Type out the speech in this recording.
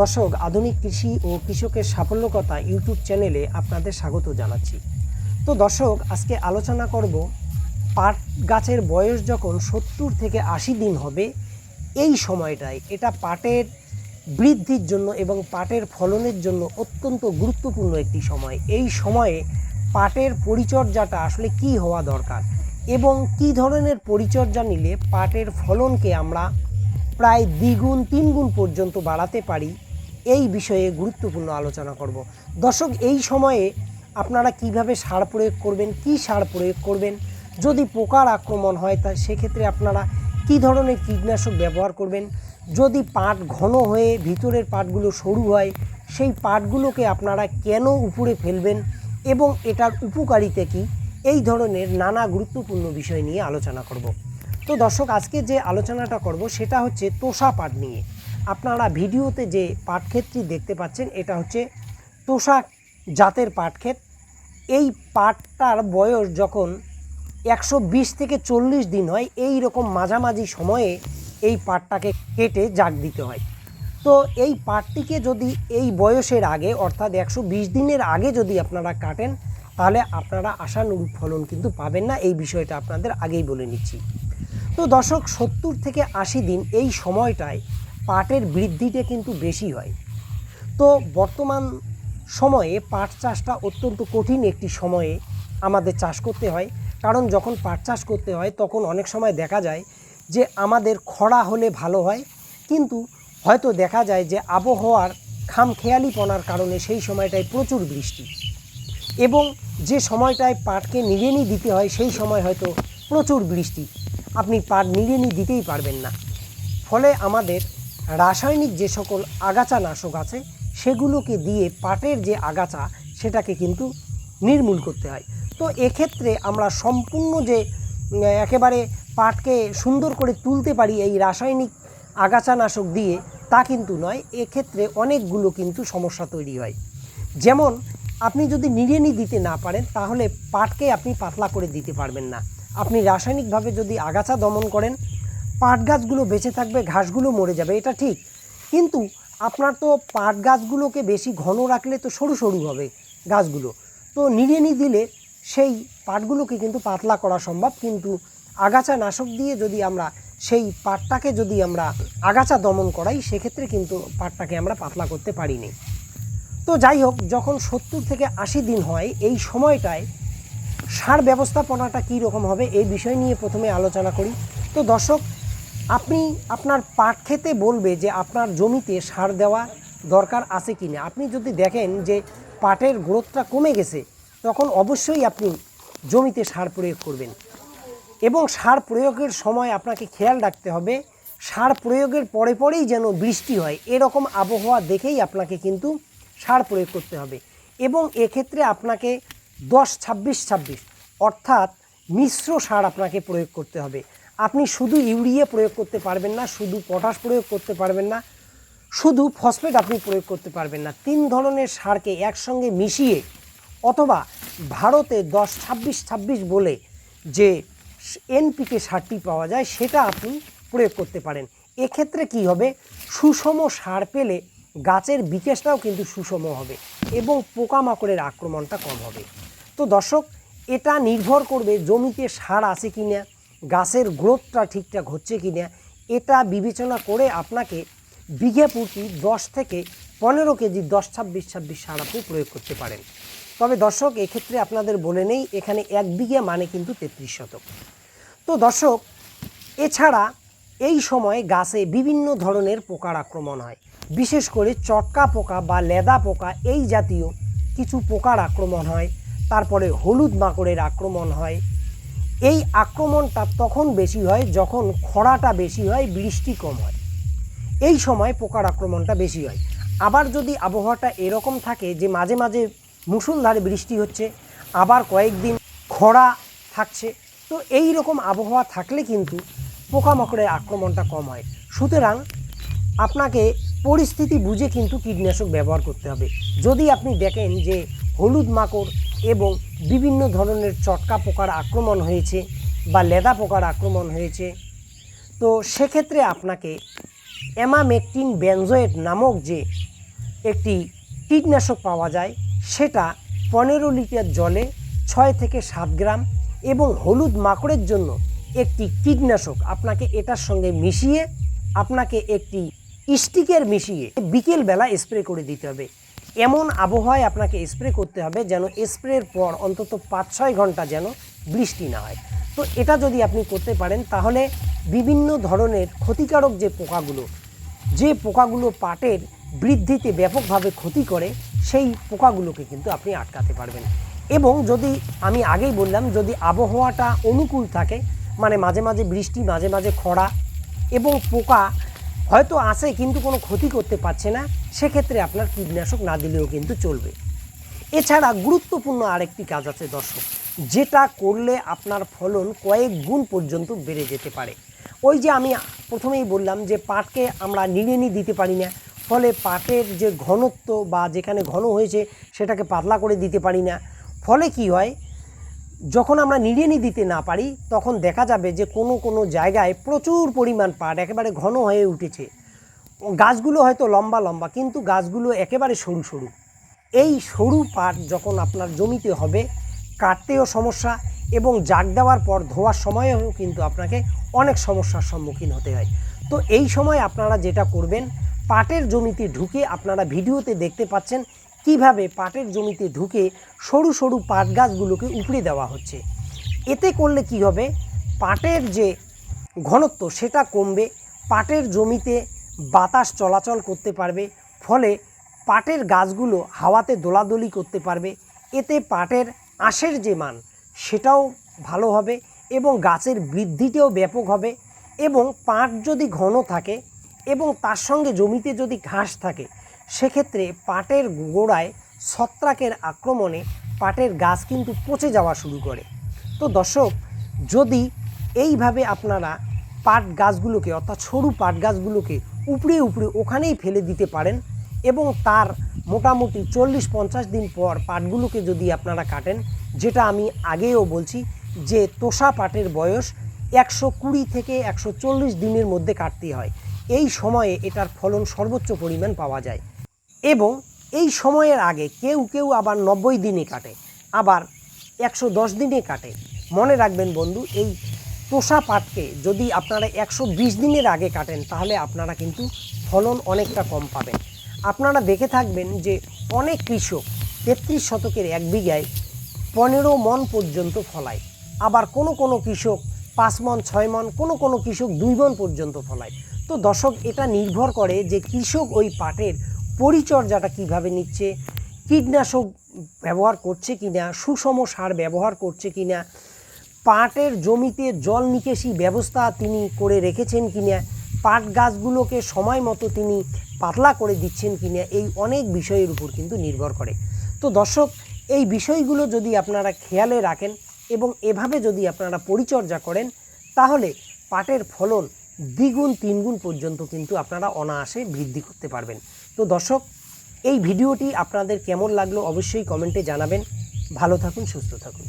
দর্শক, আধুনিক কৃষি ও কৃষকের সাফল্য কথা ইউটিউব চ্যানেলে আপনাদের স্বাগত জানাচ্ছি। তো দর্শক, আজকে আলোচনা করব পাট গাছের বয়স যখন সত্তর থেকে আশি দিন হবে, এই সময়টায় এটা পাটের বৃদ্ধির জন্য এবং পাটের ফলনের জন্য অত্যন্ত গুরুত্বপূর্ণ একটি সময়। এই সময়ে পাটের পরিচর্যাটা আসলে কি হওয়া দরকার এবং কি ধরনের পরিচর্যা নিলে পাটের ফলনকে আমরা প্রায় দ্বিগুণ, তিনগুণ পর্যন্ত বাড়াতে পারি এই বিষয়ে গুরুত্বপূর্ণ আলোচনা করব। দর্শক, এই সময়ে আপনারা কীভাবে সার প্রয়োগ করবেন, কি সার প্রয়োগ করবেন? যদি পোকার আক্রমণ হয়, তা সেক্ষেত্রে আপনারা কি ধরনের কীটনাশক ব্যবহার করবেন? যদি পাট ঘন হয়ে ভিতরের পাটগুলো সরু হয়, সেই পাটগুলোকে আপনারা কেন উপরে ফেলবেন এবং এটার উপকারিতা কী? এই ধরনের নানা গুরুত্বপূর্ণ বিষয় নিয়ে আলোচনা করব। তো দর্শক, আজকে যে আলোচনাটা করব, সেটা হচ্ছে তোষা পাট নিয়ে। আপনারা ভিডিওতে যে পাটক্ষেতটি দেখতে পাচ্ছেন, এটা হচ্ছে তোষা জাতের পাটক্ষেত এই পাটটার বয়স যখন একশো বিশ থেকে চল্লিশ দিন হয়, এই রকম মাঝামাঝি সময়ে এই পাটটাকে কেটে জাগ দিতে হয়। তো এই পাটটিকে যদি এই বয়সের আগে, অর্থাৎ একশো বিশ দিনের আগে যদি আপনারা কাটেন, তাহলে আপনারা আশানুরূপ ফলন কিন্তু পাবেন না। এই বিষয়টা আপনাদের আগেই বলে নিচ্ছি। তো দর্শক সত্তর থেকে আশি দিন এই সময়টায় পাটের বৃদ্ধিটা কিন্তু বেশি হয়। তো বর্তমান সময়ে পাট চাষটা অত্যন্ত কঠিন একটি সময়ে আমাদের চাষ করতে হয়। কারণ যখন পাট চাষ করতে হয়, তখন অনেক সময় দেখা যায় যে আমাদের খরা হলে ভালো হয়। কিন্তু হয়তো দেখা যায় যে আবহাওয়ার খামখেয়ালিপনার কারণে সেই সময়টায় প্রচুর বৃষ্টি। এবং যে সময়টায় পাটকে নিড়েনি দিতে হয়, সেই সময় হয়তো প্রচুর বৃষ্টি। আপনি পাট নিড়েনি দিতেই পারবেন না। ফলে আমাদের রাসায়নিক যে সকল আগাছা নাশক আছে, সেগুলোকে দিয়ে পাটের যে আগাছা, সেটাকে কিন্তু নির্মূল করতে হয়। তো এক্ষেত্রে আমরা সম্পূর্ণ যে একেবারে পাটকে সুন্দর করে তুলতে পারি এই রাসায়নিক আগাছানাশক দিয়ে, তা কিন্তু নয়, এক্ষেত্রে অনেকগুলো কিন্তু সমস্যা তৈরি হয়। যেমন, আপনি যদি নিড়েনি দিতে না পারেন, তাহলে পাটকে আপনি পাতলা করে দিতে পারবেন না। আপনি রাসায়নিকভাবে যদি আগাছা দমন করেন পাট গাছগুলো বেঁচে থাকবে, ঘাসগুলো মরে যাবে, এটা ঠিক। কিন্তু আপনার তো পাট গাছগুলোকে বেশি ঘন রাখলে তো সরু সরু হবে গাছগুলো। তো নিড়েনি দিলে সেই পাটগুলোকে কিন্তু পাতলা করা সম্ভব, কিন্তু আগাছা নাশক দিয়ে যদি আমরা সেই পাটটাকে যদি আমরা আগাছা দমন করাই, সেক্ষেত্রে কিন্তু পাটটাকে আমরা পাতলা করতে পারিনি। তো যাই হোক, যখন সত্তর থেকে আশি দিন হয়, এই সময়টায় সার ব্যবস্থাপনাটা কী রকম হবে, এই বিষয় নিয়ে প্রথমে আলোচনা করি। তো দর্শক আপনি আপনার পাট খেতে বলবে যে আপনার জমিতে সার দেওয়া দরকার আছে কি না। আপনি যদি দেখেন যে পাটের গ্রোথটা কমে গেছে, তখন অবশ্যই আপনি জমিতে সার প্রয়োগ করবেন। এবং সার প্রয়োগের সময় আপনাকে খেয়াল রাখতে হবে, সার প্রয়োগের পরে পরেই যেন বৃষ্টি হয়, এরকম আবহাওয়া দেখেই আপনাকে কিন্তু সার প্রয়োগ করতে হবে। এবং এক্ষেত্রে আপনাকে দশ ছাব্বিশ ছাব্বিশ অর্থাৎ মিশ্র সার আপনাকে প্রয়োগ করতে হবে। আপনি শুধু ইউরিয়া প্রয়োগ করতে পারবেন না, শুধু পটাশ প্রয়োগ করতে পারবেন না, শুধু ফসফেট আপনি প্রয়োগ করতে পারবেন না। তিন ধরনের সারকে একসঙ্গে মিশিয়ে অথবা ভারতে দশ ছাব্বিশ ছাব্বিশ বলে যে এনপিকে সারটি পাওয়া যায়, সেটা আপনি প্রয়োগ করতে পারেন। এক্ষেত্রে কি হবে? সুষম সার পেলে গাছের বিকাশটাও কিন্তু সুষম হবে এবং পোকামাকড়ের আক্রমণটা কম হবে। তো দর্শক, এটা নির্ভর করবে জমিতে সার আছে কি না গাছের গ্রোথটা ঠিকঠাক হচ্ছে কি না, এটা বিবেচনা করে আপনাকে বিঘে প্রতি দশ থেকে পনেরো কেজি দশ ছাব্বিশ ছাব্বিশ সার আপনি প্রয়োগ করতে পারেন। তবে দর্শক, এক্ষেত্রে আপনাদের বলে নেই, এখানে এক বিঘে মানে কিন্তু তেত্রিশ শতক। তো দর্শক, এছাড়া এই সময় গাছে বিভিন্ন ধরনের পোকার আক্রমণ হয়। বিশেষ করে চটকা পোকা বা লেদা পোকা, এই জাতীয় কিছু পোকার আক্রমণ হয়। তারপরে হলুদ মাকড়ের আক্রমণ হয়। এই আক্রমণটা তখন বেশি হয় যখন খরাটা বেশি হয়, বৃষ্টি কম হয়। এই সময় পোকার আক্রমণটা বেশি হয়। আবার যদি আবহাওয়াটা এরকম থাকে যে মাঝে মাঝে মুষলধারে বৃষ্টি হচ্ছে, আবার কয়েকদিন খরা থাকছে, তো এই রকম আবহাওয়া থাকলে কিন্তু পোকামাকড়ের আক্রমণটা কম হয়। সুতরাং আপনাকে পরিস্থিতি বুঝে কিন্তু কীটনাশক ব্যবহার করতে হবে। যদি আপনি দেখেন যে হলুদ মাকড় এবং বিভিন্ন ধরনের চটকা পোকার আক্রমণ হয়েছে বা লেদা পোকার আক্রমণ হয়েছে। তো সেক্ষেত্রে আপনাকে অ্যামামেকটিন বেনজোয়েট নামক যে একটি কীটনাশক পাওয়া যায়, সেটা পনেরো লিটার জলে ছয় থেকে সাত গ্রাম এবং হলুদ মাকড়ের জন্য একটি কীটনাশক। আপনাকে এটার সঙ্গে মিশিয়ে, আপনাকে একটি স্টিকের মিশিয়ে বিকেলবেলা স্প্রে করে দিতে হবে। এমন আবহাওয়ায় আপনাকে স্প্রে করতে হবে যেন স্প্রের পর অন্তত পাঁচ ছয় ঘণ্টা যেন বৃষ্টি না হয়। তো এটা যদি আপনি করতে পারেন, তাহলে বিভিন্ন ধরনের ক্ষতিকারক যে পোকাগুলো যে পোকাগুলো পাটের বৃদ্ধিতে ব্যাপকভাবে ক্ষতি করে, সেই পোকাগুলোকে কিন্তু আপনি আটকাতে পারবেন। এবং যদি, আমি আগেই বললাম, যদি আবহাওয়াটা অনুকূল থাকে মানে মাঝে মাঝে বৃষ্টি, মাঝে মাঝে খরা এবং পোকা হয়তো আসে কিন্তু কোনো ক্ষতি করতে পারছে না সেক্ষেত্রে আপনার কীটনাশক না দিলেও কিন্তু চলবে। এছাড়া গুরুত্বপূর্ণ আরেকটি কাজ আছে দর্শক, যেটা করলে আপনার ফলন কয়েক গুণ পর্যন্ত বেড়ে যেতে পারে। ওই যে আমি প্রথমেই বললাম যে পাটকে আমরা নিড়েনি দিতে পারি না, ফলে পাটের যে ঘনত্ব বা যেখানে ঘন হয়েছে সেটাকে পাতলা করে দিতে পারি না। ফলে কি হয়, যখন আমরা নিড়েনি দিতে না পারি, তখন দেখা যাবে যে কোনো কোনো জায়গায় প্রচুর পরিমাণ পাট একেবারে ঘন হয়ে উঠেছে। গাছগুলো হয়তো লম্বা লম্বা, কিন্তু গাছগুলো একেবারে সরু সরু। এই সরু পাট যখন আপনার জমিতে হবে, কাটতেও সমস্যা এবং জাগ দেওয়ার পর ধোয়ার সময়েও কিন্তু আপনাকে অনেক সমস্যার সম্মুখীন হতে হয়। তো এই সময় আপনারা যেটা করবেন, পাটের জমিতে ঢুকে আপনারা ভিডিওতে দেখতে পাচ্ছেন কীভাবে পাটের জমিতে ঢুকে সরু সরু পাট গাছগুলোকে উপড়ে দেওয়া হচ্ছে। এতে করলে কি হবে? পাটের যে ঘনত্ব সেটা কমবে, পাটের জমিতে বাতাস চলাচল করতে পারবে, ফলে পাটের গাছগুলো হাওয়াতে দোলাদলি করতে পারবে। এতে পাটের আঁশের যে মান, সেটাও ভালো হবে এবং গাছের বৃদ্ধিটাও ব্যাপক হবে এবং পাট যদি ঘন থাকে এবং তার সঙ্গে জমিতে যদি ঘাস থাকে, সেক্ষেত্রে পাটের গোড়ায় ছত্রাকের আক্রমণে পাটের গাছ কিন্তু পচে যাওয়া শুরু করে। তো দর্শক, যদি এইভাবে আপনারা পাট গাছগুলোকে, অর্থাৎ সরু পাট গাছগুলোকে উপড়ে উপড়ে ওখানেই ফেলে দিতে পারেন এবং তার মোটামুটি চল্লিশ পঞ্চাশ দিন পর পাটগুলোকে যদি আপনারা কাটেন, যেটা আমি আগেও বলছি যে তোষা পাটের বয়স একশো কুড়ি থেকে একশো চল্লিশ দিনের মধ্যে কাটতে হয়। এই সময়ে এটার ফলন সর্বোচ্চ পরিমাণ পাওয়া যায়। এবং এই সময়ের আগে কেউ কেউ আবার নব্বই দিনে কাটে, আবার একশো দশ দিনে কাটে। মনে রাখবেন বন্ধু, এই তোষা পাটকে যদি আপনারা একশো বিশ দিনের আগে কাটেন, তাহলে আপনারা কিন্তু ফলন অনেকটা কম পাবেন। আপনারা দেখে থাকবেন যে অনেক কৃষক তেত্রিশ শতকের এক বিঘায় পনেরো মন পর্যন্ত ফলায়। আবার কোনো কোনো কৃষক পাঁচ মন, ছয় মন, কোনো কোনো কৃষক দুই মন পর্যন্ত ফলায়। তো দর্শক, এটা নির্ভর করে যে কৃষক ওই পাটের পরিচর্যাটা কীভাবে নিচ্ছে, কীটনাশক ব্যবহার করছে কিনা, সুষম সার ব্যবহার করছে কিনা পাটের জমিতে জল নিকাশি ব্যবস্থা তিনি করে রেখেছেন কিনা, পাট গাছগুলোকে সময় মতো তিনি পাতলা করে দিচ্ছেন কিনা, এই অনেক বিষয়ের উপর কিন্তু নির্ভর করে। তো দর্শক, এই বিষয়গুলো যদি আপনারা খেয়ালে রাখেন এবং এভাবে যদি আপনারা পরিচর্যা করেন, তাহলে পাটের ফলন দ্বিগুণ, তিনগুণ পর্যন্ত কিন্তু আপনারা অনায়াসে বৃদ্ধি করতে পারবেন। তো দর্শক, এই ভিডিওটি আপনাদের কেমন লাগল অবশ্যই কমেন্টে জানাবেন। ভালো থাকুন, সুস্থ থাকুন।